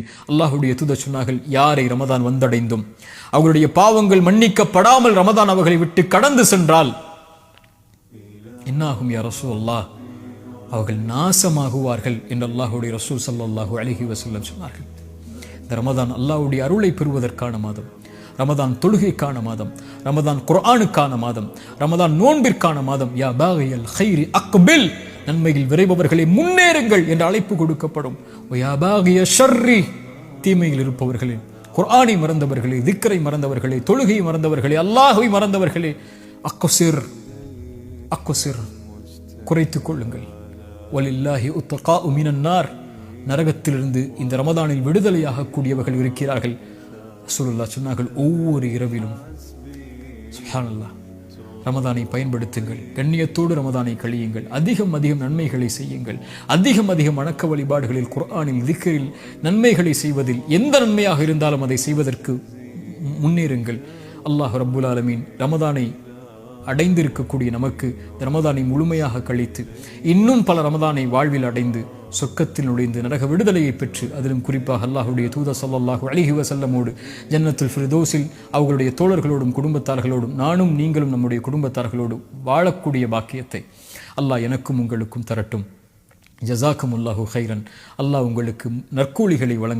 விட்டேன் அல்லாஹுடைய தூத சொன்னார்கள் யாரை ரமதான் வந்தடைந்தும்? அவர்களுடைய பாவங்கள் மன்னிக்கப்படாமல் ரமதான் அவர்களை விட்டு கடந்து சென்றால்? என்னாகும் யா ரசூ அல்லாஹ் அவர்கள் நாசமாகுவார்கள் என்று அல்லாஹுடைய ரசூல் சல்லாஹூ அழகி வசல்லம் சொன்னார்கள். இந்த ரமதான் அல்லாஹுடைய அருளை பெறுவதற்கான மாதம் ரமதான் தொழுகைக்கான மாதம் ரமதான் குர்ஆனுக்கான மாதம் ரமதான் நோன்பிற்கான மாதம். யா பாகையல் ஹைரி அக்பில்! நன்மையில் விரைபவர்களை முன்னேறுங்கள் என்ற அழைப்பு கொடுக்கப்படும். ஷர்ரி தீமையில் இருப்பவர்களே குர்ஆனை மறந்தவர்களே திக்கரை மறந்தவர்களே தொழுகையை மறந்தவர்களே அல்லாஹை மறந்தவர்களே அக்கொசிர் அக்கொசிர் குறைத்துக் கொள்ளுங்கள். வலில்லாஹி உத்தகா உமினன்னார் நரகத்திலிருந்து இந்த ரமதானில் விடுதலையாக கூடியவர்கள் இருக்கிறார்கள். சுருல்லா சொன்னார்கள் ஒவ்வொரு இரவிலும் சுஹானல்லா ரமதானை பயன்படுத்துங்கள். கண்ணியத்தோடு ரமதானை கழியுங்கள். அதிகம் அதிகம் நன்மைகளை செய்யுங்கள். அதிகம் அதிகம் வணக்க வழிபாடுகளில் குர்ஆனில் திக்கரில் நன்மைகளை செய்வதில் எந்த நன்மையாக இருந்தாலும் அதை செய்வதற்கு முன்னேறுங்கள். அல்லாஹ் ரப்புல் ஆலமீன் ரமதானை அடைந்திருக்கக்கூடிய நமக்கு இந்த ரமதானை முழுமையாக கழித்து இன்னும் பல ரமதானை வாழ்வில் அடைந்து சொர்க்கத்தில் நுழைந்து நரக விடுதலையை பெற்று அதிலும் குறிப்பாக அல்லாஹுடைய தூத சல்லாஹு அலைஹி வசல்லமோடு ஜன்னத்துல் ஃபிர்தௌஸில் அவர்களுடைய தோழர்களோடும் குடும்பத்தார்களோடும் நானும் நீங்களும் நம்முடைய குடும்பத்தார்களோடும் வாழக்கூடிய பாக்கியத்தை அல்லாஹ் எனக்கும் உங்களுக்கும் தரட்டும். ஜஸாக்கும் அல்லாஹு ஹைரன் அல்லாஹ் உங்களுக்கு நற்கூலிகளை வழங்க